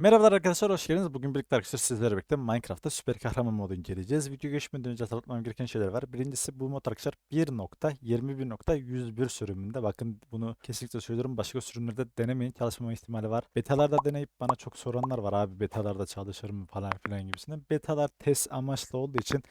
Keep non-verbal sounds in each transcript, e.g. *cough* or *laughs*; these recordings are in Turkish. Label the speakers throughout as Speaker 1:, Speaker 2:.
Speaker 1: Merhabalar arkadaşlar hoş geldiniz. Bugün birlikte arkadaşlar sizlerle birlikte Minecraft'ta süper kahraman modu inceleyeceğiz. Video geçmeden önce hatırlatmam gereken şeyler var. Birincisi bu mod arkadaşlar 1.21.101 sürümünde. Bakın bunu kesinlikle söylüyorum. Başka sürümlerde denemeyin. Çalışmama ihtimali var. Betalarda deneyip bana çok soranlar var abi betalarda çalışır mı falan filan gibisinden. Betalar test amaçlı olduğu için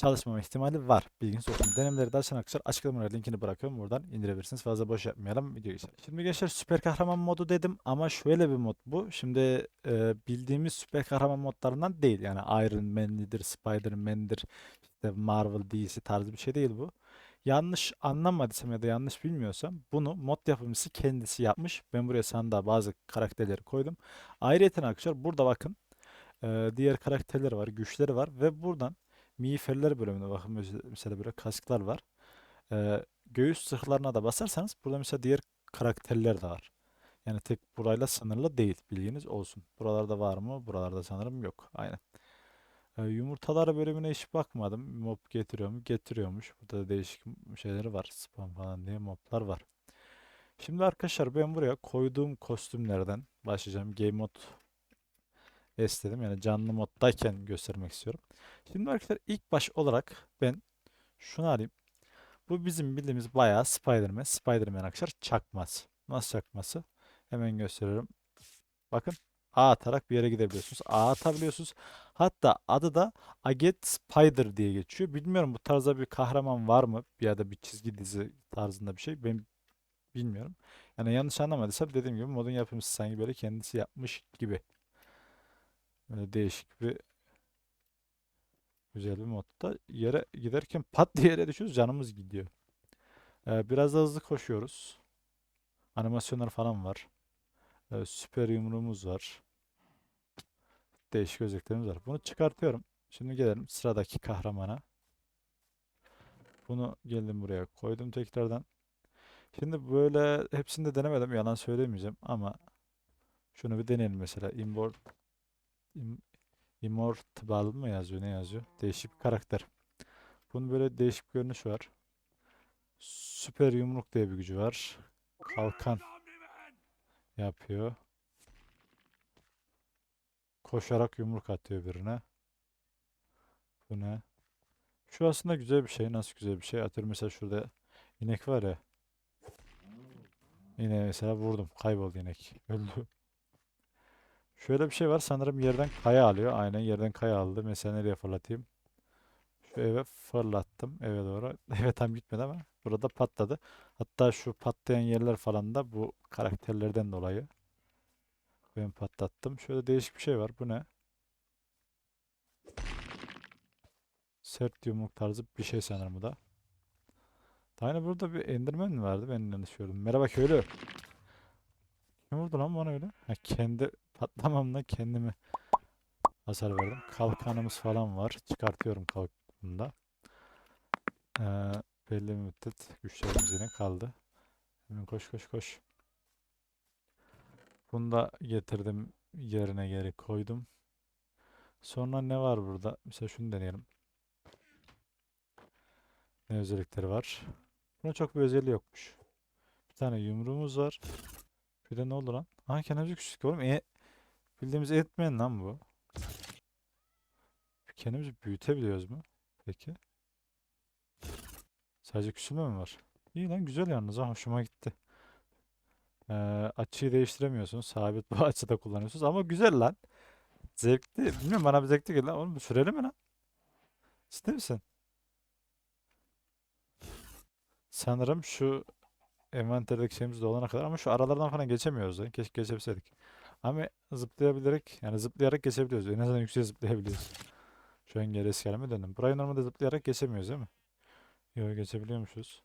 Speaker 1: çalışmama ihtimali var. Bilginiz olsun. Denemeleri de açın arkadaşlar. Açıklamalara linkini bırakıyorum. Buradan indirebilirsiniz. Fazla boş yapmayalım. Video geçelim. Şimdi gençler süper kahraman modu dedim ama şöyle bir mod bu. Şimdi e, bildiğimiz süper kahraman modlarından değil. Yani Iron Man'lidir, Spider-Man'dir, işte Marvel, DC tarzı bir şey değil bu. Yanlış anlamadıysam ya da yanlış bilmiyorsam bunu mod yapımcısı kendisi yapmış. Ben buraya sandığa bazı karakterleri koydum. Ayrıca arkadaşlar burada bakın e, diğer karakterleri var, güçleri var ve buradan miğferler bölümünde bakın mes- mesela böyle kasklar var. Ee, göğüs zırhlarına da basarsanız burada mesela diğer karakterler de var. Yani tek burayla sınırlı değil bilginiz olsun. Buralarda var mı? Buralarda sanırım yok. Aynen. Ee, yumurtalar bölümüne hiç bakmadım. Mob getiriyor mu? Getiriyormuş. Burada da değişik şeyleri var. Spam falan diye moblar var. Şimdi arkadaşlar ben buraya koyduğum kostümlerden başlayacağım. Game istedim. Yani canlı moddayken göstermek istiyorum. Şimdi arkadaşlar ilk baş olarak ben şunu alayım. Bu bizim bildiğimiz bayağı Spider-Man. Spider-Man arkadaşlar çakmaz. Nasıl çakması? Hemen gösteriyorum. Bakın A atarak bir yere gidebiliyorsunuz. A atabiliyorsunuz. Hatta adı da Agent Spider diye geçiyor. Bilmiyorum bu tarzda bir kahraman var mı? Ya da bir çizgi dizi tarzında bir şey. Ben bilmiyorum. Yani yanlış anlamadıysam dediğim gibi modun yapımcısı sanki böyle kendisi yapmış gibi. Böyle değişik bir güzel bir modda. Yere giderken pat diye yere düşüyoruz. Canımız gidiyor. Ee, biraz da hızlı koşuyoruz. Animasyonlar falan var. Ee, süper yumruğumuz var. Değişik özelliklerimiz var. Bunu çıkartıyorum. Şimdi gelelim sıradaki kahramana. Bunu geldim buraya koydum tekrardan. Şimdi böyle hepsini de denemedim. Yalan söylemeyeceğim ama şunu bir deneyelim mesela. Import, im, Immortal mı yazıyor? Ne yazıyor? Değişik bir karakter. Bunun böyle değişik bir görünüşü var. Süper yumruk diye bir gücü var. Kalkan yapıyor. Koşarak yumruk atıyor birine. Bu ne? Şu aslında güzel bir şey. Nasıl güzel bir şey? Atıyorum mesela şurada inek var ya. Yine mesela vurdum. Kayboldu inek. Öldü. Şöyle bir şey var. Sanırım yerden kaya alıyor. Aynen yerden kaya aldı. Mesela nereye fırlatayım? Şu eve fırlattım. Eve doğru. *laughs* Eve tam gitmedi ama burada patladı. Hatta şu patlayan yerler falan da bu karakterlerden dolayı. Ben patlattım. Şöyle değişik bir şey var. Bu ne? Sert yumruk tarzı bir şey sanırım bu da. Daha burada bir Enderman mi vardı? Ben yanlış gördüm. Merhaba köylü. Kim vurdu lan bana öyle? Ha, kendi patlamamla kendimi hasar verdim. Kalkanımız falan var. Çıkartıyorum kalkanını da. Ee, belli bir müddet güçlerimiz yine kaldı. Hemen koş koş koş. Bunu da getirdim yerine geri koydum. Sonra ne var burada? Mesela şunu deneyelim. Ne özellikleri var? Buna çok bir özelliği yokmuş. Bir tane yumruğumuz var. Bir de ne oldu lan? Aha kendimizi küçülttük oğlum. E, bildiğimiz etmeyen lan bu. Kendimizi büyütebiliyoruz mu? Peki. Sadece küçülme mi var? İyi lan güzel yalnız ha hoşuma gitti. Ee, açıyı değiştiremiyorsunuz. Sabit bu *laughs* açıda kullanıyorsunuz ama güzel lan. Zevkli. Bilmiyorum bana bir zevkli geldi lan. Oğlum süreli mi lan? Ciddi misin? Sanırım şu envanterdeki şeyimiz dolana kadar ama şu aralardan falan geçemiyoruz da. Keşke geçebilseydik. Ama zıplayabilerek yani zıplayarak geçebiliyoruz. En azından yükseğe zıplayabiliyoruz. Şu an geri eski döndüm. Burayı normalde zıplayarak geçemiyoruz değil mi? Yok geçebiliyormuşuz.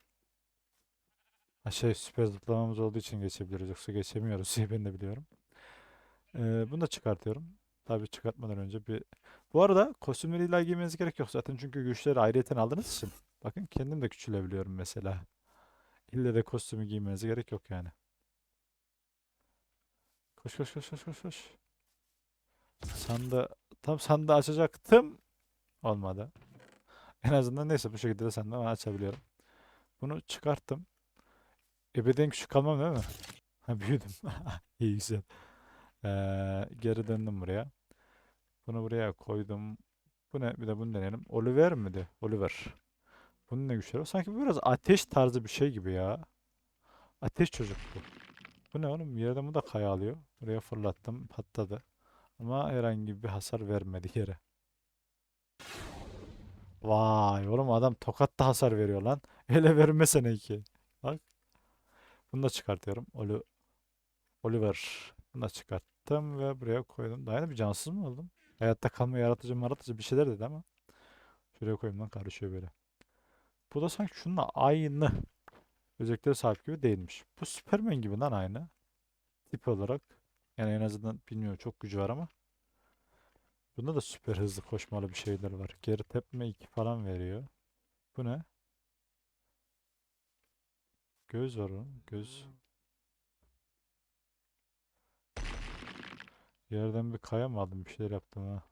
Speaker 1: Ha şey süper zıplamamız olduğu için geçebiliyoruz. Yoksa geçemiyoruz diye ben de biliyorum. Ee, bunu da çıkartıyorum. Tabii çıkartmadan önce bir... Bu arada kostümleri illa giymeniz gerek yok zaten çünkü güçleri ayrıyeten aldığınız için. Bakın kendim de küçülebiliyorum mesela. İlle de kostümü giymenize gerek yok yani. Koş koş koş koş koş koş. Sandığı, tam sandığı açacaktım. Olmadı. En azından neyse bu şekilde de sandığı ben açabiliyorum. Bunu çıkarttım. Ebeden küçük kalmam değil mi? Ha büyüdüm. *laughs* İyi güzel. Ee, geri döndüm buraya. Bunu buraya koydum. Bu ne? Bir de bunu deneyelim. Oliver miydi? Oliver. Bunun ne güçleri var? Sanki biraz ateş tarzı bir şey gibi ya. Ateş çocuk bu. Bu ne oğlum? Yerden bu da kaya alıyor. Buraya fırlattım. Patladı. Ama herhangi bir hasar vermedi yere. Vay oğlum adam tokatta hasar veriyor lan. *laughs* Ele vermesene ki. Bak. Bunu da çıkartıyorum. Oli Oliver. Bunu da çıkarttım ve buraya koydum. Daha bir cansız mı oldum? Hayatta kalma yaratıcı maratıcı bir şeyler dedi ama. Şuraya koyayım lan karışıyor böyle. Bu da sanki şununla aynı özelliklere sahip gibi değilmiş. Bu Superman gibi lan aynı. Tip olarak. Yani en azından bilmiyorum çok gücü var ama. Bunda da süper hızlı koşmalı bir şeyler var. Geri tepme 2 falan veriyor. Bu ne? Göz var onun. Göz. Yerden bir kaya mı aldım? Bir şeyler yaptım ha.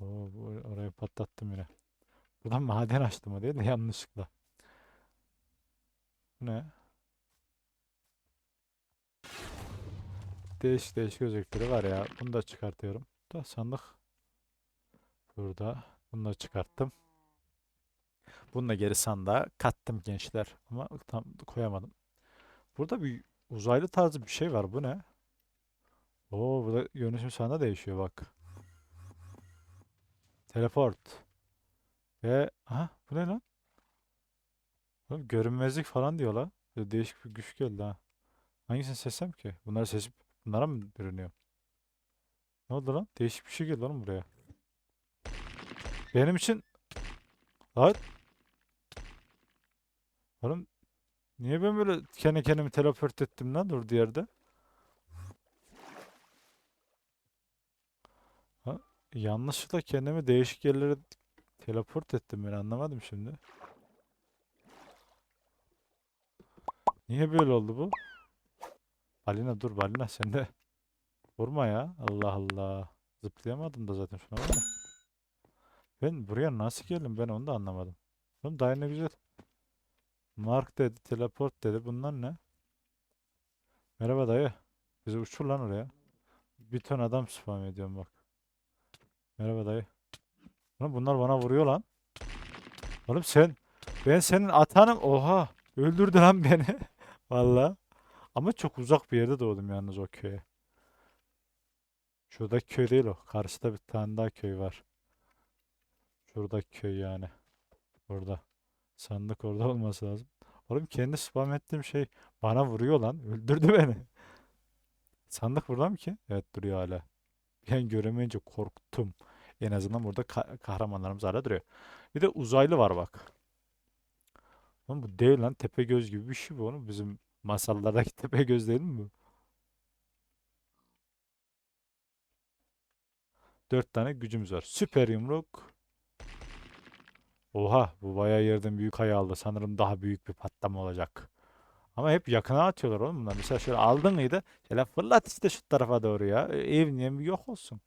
Speaker 1: Oo, orayı patlattım yine. Buradan maden açtım o değil de yanlışlıkla. Ne? Değişik değişik özellikleri var ya. Bunu da çıkartıyorum. Da sandık burada. Bunu da çıkarttım. Bunu da geri sandığa kattım gençler. Ama tam koyamadım. Burada bir uzaylı tarzı bir şey var. Bu ne? Oo, burada yönetim sahne değişiyor bak. Teleport. Ve aha bu ne lan? Oğlum görünmezlik falan diyor la. Değişik bir güç geldi ha. Hangisini seçsem ki? Bunları seçip bunlara mı bürünüyor? Ne oldu lan? Değişik bir şey geldi oğlum buraya. Benim için Lan oğlum niye ben böyle kendi kendimi teleport ettim lan dur yerde? Ha? Yanlışlıkla kendimi değişik yerlere teleport ettim ben anlamadım şimdi. Niye böyle oldu bu? Balina dur balina sen de vurma ya. Allah Allah. Zıplayamadım da zaten şuna bak. Ben buraya nasıl geldim ben onu da anlamadım. Oğlum daha ne güzel. Mark dedi, teleport dedi. Bunlar ne? Merhaba dayı. Bizi uçur lan oraya. Bir ton adam spam ediyorum bak. Merhaba dayı. Oğlum bunlar bana vuruyor lan. Oğlum sen ben senin atanım. Oha. Öldürdü lan beni. *laughs* Valla. Ama çok uzak bir yerde doğdum yalnız o köye. Şuradaki köy değil o. Karşıda bir tane daha köy var. Şuradaki köy yani. Burada. Sandık orada olması lazım. Oğlum kendi spam ettiğim şey bana vuruyor lan. Öldürdü beni. Sandık burada mı ki? Evet duruyor hala. Ben göremeyince korktum. En azından burada ka- kahramanlarımız hala duruyor. Bir de uzaylı var bak. Oğlum bu değil lan. Tepegöz gibi bir şey bu oğlum. Bizim masallardaki *laughs* Tepegöz değil mi? Dört tane gücümüz var. Süper yumruk. Oha bu bayağı yerden büyük kaya aldı. Sanırım daha büyük bir patlama olacak. Ama hep yakına atıyorlar oğlum bunlar. Mesela şöyle aldın mıydı? Şöyle fırlat işte şu tarafa doğru ya. E, Ev niye yok olsun.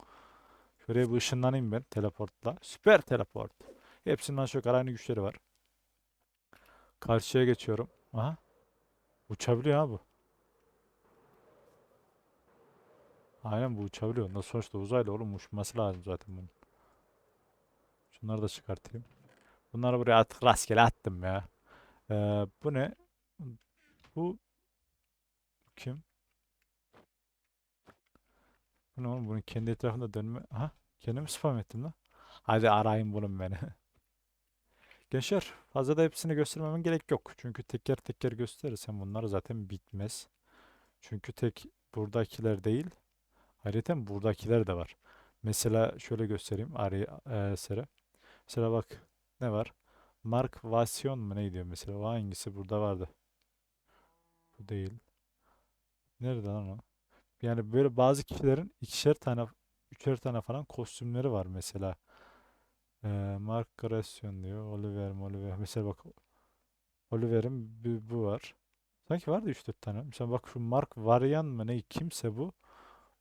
Speaker 1: Şuraya bir ışınlanayım ben teleportla. Süper teleport. Hepsinin aşağı yukarı aynı güçleri var. Karşıya geçiyorum. Aha. Uçabiliyor ha bu. Aynen bu uçabiliyor. Nasıl sonuçta uzaylı oğlum uçması lazım zaten bunun. Şunları da çıkartayım. Bunları buraya artık rastgele attım ya. Ee, bu ne? Bu kim? Bu ne oğlum? Bunun kendi etrafında dönme... Aha. Kendimi spam ettim lan. Hadi arayın bulun beni. *laughs* Gençler fazla da hepsini göstermeme gerek yok. Çünkü teker teker gösterirsem bunlar zaten bitmez. Çünkü tek buradakiler değil. Ayrıca buradakiler de var. Mesela şöyle göstereyim Ari e, Sera. Mesela bak ne var? Mark Vasyon mu ne diyor mesela? O hangisi burada vardı? Bu değil. Nerede lan o? Yani böyle bazı kişilerin ikişer tane, üçer tane falan kostümleri var mesela. Ee, Mark Grassion diyor. Oliver, Oliver. Mesela bak Oliver'in bu, bu var. Sanki vardı 3-4 tane. Mesela bak şu Mark Varyan mı ne kimse bu.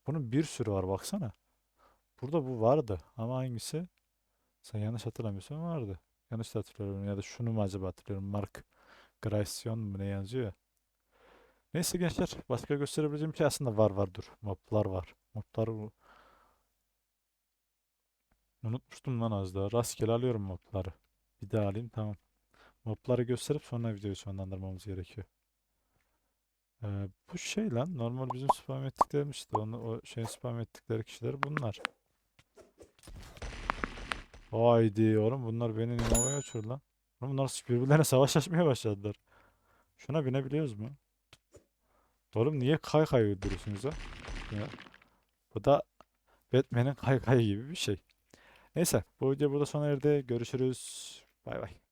Speaker 1: Bunun bir sürü var baksana. Burada bu vardı ama hangisi? Sen yanlış hatırlamıyorsan vardı. Yanlış hatırlıyorum ya da şunu mu acaba hatırlıyorum. Mark Grassion mu ne yazıyor ya. Neyse gençler başka gösterebileceğim şey aslında var var dur. Moblar var. Moblar bu- Unutmuştum lan az daha. Rastgele alıyorum mobları. Bir daha alayım tamam. Mobları gösterip sonra videoyu sonlandırmamız gerekiyor. Ee, bu şey lan normal bizim spam ettiklerimiz işte onu o şey spam ettikleri kişiler bunlar. Haydi oğlum bunlar beni Ninova'ya açıyor lan. Oğlum bunlar birbirlerine savaş açmaya başladılar. Şuna binebiliyoruz mu? Oğlum niye kay kay öldürüyorsunuz ha? Ya, bu da Batman'in kay kay gibi bir şey. Neyse bu video burada sona erdi. Görüşürüz. Bay bay.